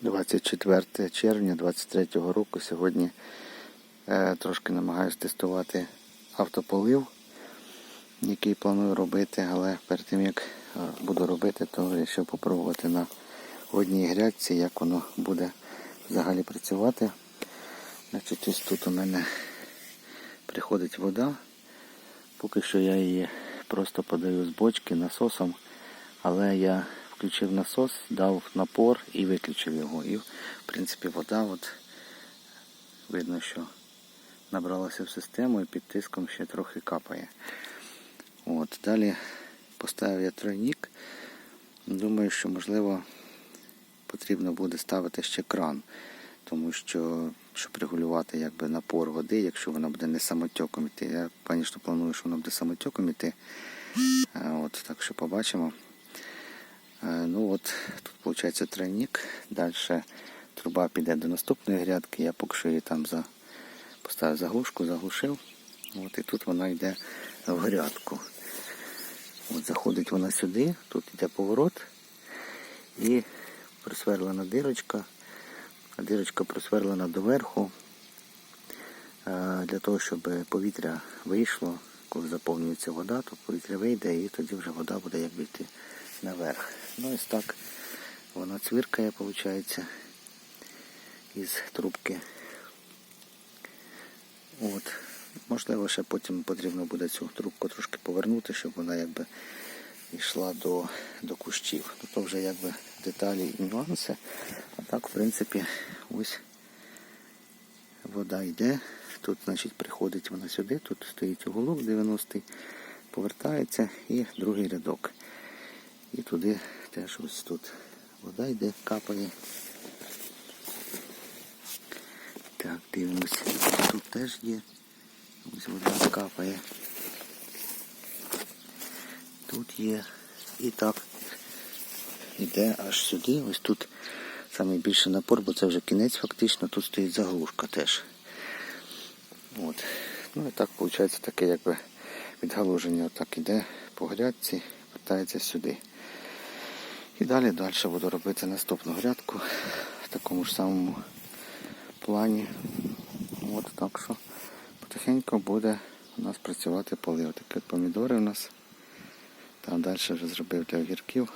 24 червня 23 року. Сьогодні е, трошки намагаюся тестувати автополив, який планую робити, але перед тим як е, буду робити, то вирішив попробувати на одній грядці, як воно буде взагалі працювати. Значить, ось тут у мене приходить вода. Поки що я її просто подаю з бочки насосом, але я включив насос, дав напор і виключив його. І в принципі вода от видно, що набралася в систему і під тиском ще трохи капає. От, далі поставив я тройник. Думаю, що можливо потрібно буде ставити ще кран, тому що щоб регулювати якби напор води, якщо вона буде не самотьоком іти. Я, звісно, планую, що вона буде самотьоком іти. Е, От, так що побачимо. Е, Ну от, тут виходить тройник. Далі труба піде до наступної грядки. Я поки що її там за... поставив заглушку, заглушив. От, і тут вона йде в грядку. От заходить вона сюди, тут йде поворот і просверлена дирочка. Дирочка просверлена доверху е, для того, щоб повітря вийшло, коли заповнюється вода, то повітря вийде і тоді вже вода буде якби йти наверх. Ну ось так вона цвіркає, виходить, із трубки. От. Можливо, ще потім потрібно буде цю трубку трошки повернути, щоб вона якби йшла до, до кущів. Ну, то вже якби деталі і нюанси. А так, в принципі, ось вода йде. Тут, значить, приходить вона сюди, тут стоїть уголок 90-й, повертається і другий рядок. І туди теж ось тут вода йде, капає. Так, дивимося. Тут теж є. Ось вода капає. Тут є. І так іде аж сюди. Ось тут найбільший напор, бо це вже кінець фактично, тут стоїть заглушка теж. От. Ну і так виходить таке якби відгалуження отак іде по грядці, вертається сюди. І далі далі буду робити наступну грядку в такому ж самому плані. От так що потихеньку буде у нас працювати полив. Такі помідори у нас. Там далі вже зробив для огірків.